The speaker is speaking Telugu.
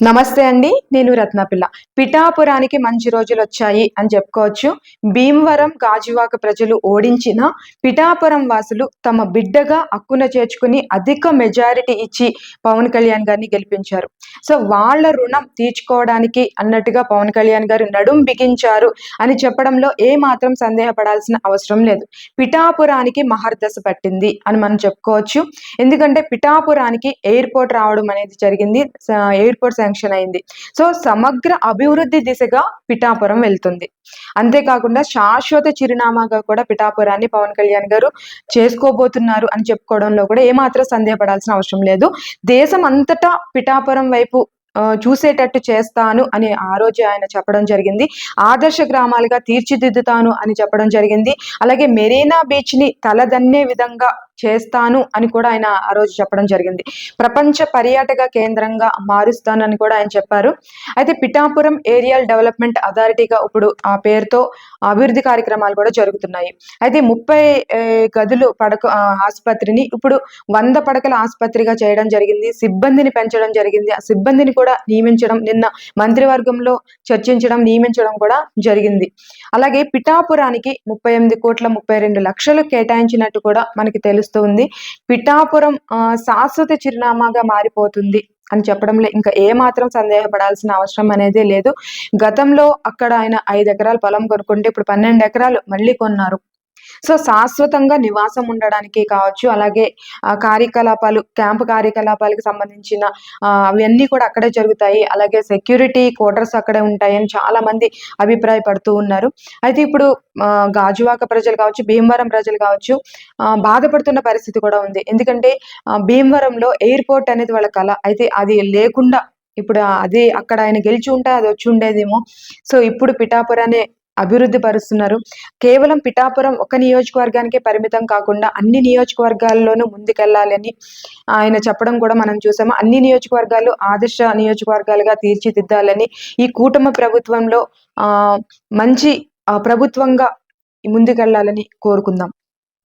నమస్తే అండి నేను రత్నపిల్ల. పిఠాపురానికి మంచి రోజులు వచ్చాయి అని చెప్పుకోవచ్చు. భీమవరం గాజువాక ప్రజలు ఓడించిన పిఠాపురం వాసులు తమ బిడ్డగా హక్కున చేర్చుకుని అధిక మెజారిటీ ఇచ్చి పవన్ కళ్యాణ్ గారిని గెలిపించారు. సో వాళ్ళ రుణం తీర్చుకోవడానికి అన్నట్టుగా పవన్ కళ్యాణ్ గారు నడుం బిగించారు అని చెప్పడంలో ఏ మాత్రం సందేహపడాల్సిన అవసరం లేదు. పిఠాపురానికి మహర్దశ పట్టింది అని మనం చెప్పుకోవచ్చు. ఎందుకంటే పిఠాపురానికి ఎయిర్పోర్ట్ రావడం అనేది జరిగింది. ఎయిర్పోర్ట్ శాంక్షన్ అయింది. సో సమగ్ర అభివృద్ధి దిశగా పిఠాపురం వెళ్తుంది. అంతేకాకుండా శాశ్వత చిరునామాగా కూడా పిఠాపురాన్ని పవన్ కళ్యాణ్ గారు చేసుకోబోతున్నారు అని చెప్పుకోవడంలో కూడా ఏమాత్రం సందేహపడాల్సిన అవసరం లేదు. దేశం అంతటా పిఠాపురం వైపు చూసేటట్టు చేస్తాను అని ఆ రోజు ఆయన చెప్పడం జరిగింది. ఆదర్శ గ్రామాలుగా తీర్చిదిద్దుతాను అని చెప్పడం జరిగింది. అలాగే మెరీనా బీచ్ని తలదన్నే విధంగా చేస్తాను అని కూడా ఆయన ఆ రోజు చెప్పడం జరిగింది. ప్రపంచ పర్యాటక కేంద్రంగా మారుస్తానని కూడా ఆయన చెప్పారు. అయితే పిఠాపురం ఏరియల్ డెవలప్మెంట్ అథారిటీగా ఇప్పుడు ఆ పేరుతో అభివృద్ధి కార్యక్రమాలు కూడా జరుగుతున్నాయి. అయితే ముప్పై గదులు పడక ఆసుపత్రిని ఇప్పుడు వంద పడకల ఆసుపత్రిగా చేయడం జరిగింది. సిబ్బందిని పెంచడం జరిగింది. ఆ సిబ్బందిని కూడా నియమించడం నిన్న మంత్రివర్గంలో చర్చించడం నియమించడం కూడా జరిగింది. అలాగే పిఠాపురానికి ముప్పై ఎనిమిది కోట్ల ముప్పై రెండు లక్షలు కేటాయించినట్టు కూడా మనకి తెలుస్తుంది. పిఠాపురం ఆ, శాశ్వత చిరునామాగా మారిపోతుంది అని చెప్పడంలో ఇంకా ఏ మాత్రం సందేహపడాల్సిన అవసరం అనేది లేదు. గతంలో అక్కడ ఆయన ఐదు ఎకరాల పొలం కొనుక్కుంటే ఇప్పుడు పన్నెండు ఎకరాలు మళ్ళీ కొన్నారు. సో శాశ్వతంగా నివాసం ఉండడానికి కావచ్చు అలాగే ఆ కార్యకలాపాలు క్యాంపు కార్యకలాపాలకు సంబంధించిన అవన్నీ కూడా అక్కడే జరుగుతాయి. అలాగే సెక్యూరిటీ క్వార్టర్స్ అక్కడే ఉంటాయని చాలా మంది అభిప్రాయపడుతూ ఉన్నారు. అయితే ఇప్పుడు ఆ, గాజువాక ప్రజలు కావచ్చు భీమవరం ప్రజలు కావచ్చు ఆ, బాధపడుతున్న పరిస్థితి కూడా ఉంది. ఎందుకంటే భీమవరంలో ఎయిర్పోర్ట్ అనేది వాళ్ళ కళ. అయితే అది లేకుండా ఇప్పుడు అది అక్కడ ఆయన గెలిచి ఉంటే అది వచ్చి ఉండేదేమో. సో ఇప్పుడు పిఠాపురాన్ని అభివృద్ధి పరుస్తున్నారు. కేవలం పిఠాపురం ఒక నియోజకవర్గానికే పరిమితం కాకుండా అన్ని నియోజకవర్గాల్లోనూ ముందుకెళ్ళాలని ఆయన చెప్పడం కూడా మనం చూసాము. అన్ని నియోజకవర్గాలు ఆదర్శ నియోజకవర్గాలుగా తీర్చిదిద్దాలని ఈ కూటమి ప్రభుత్వంలో ఆ మంచి ప్రభుత్వంగా ముందుకెళ్ళాలని కోరుకుందాం.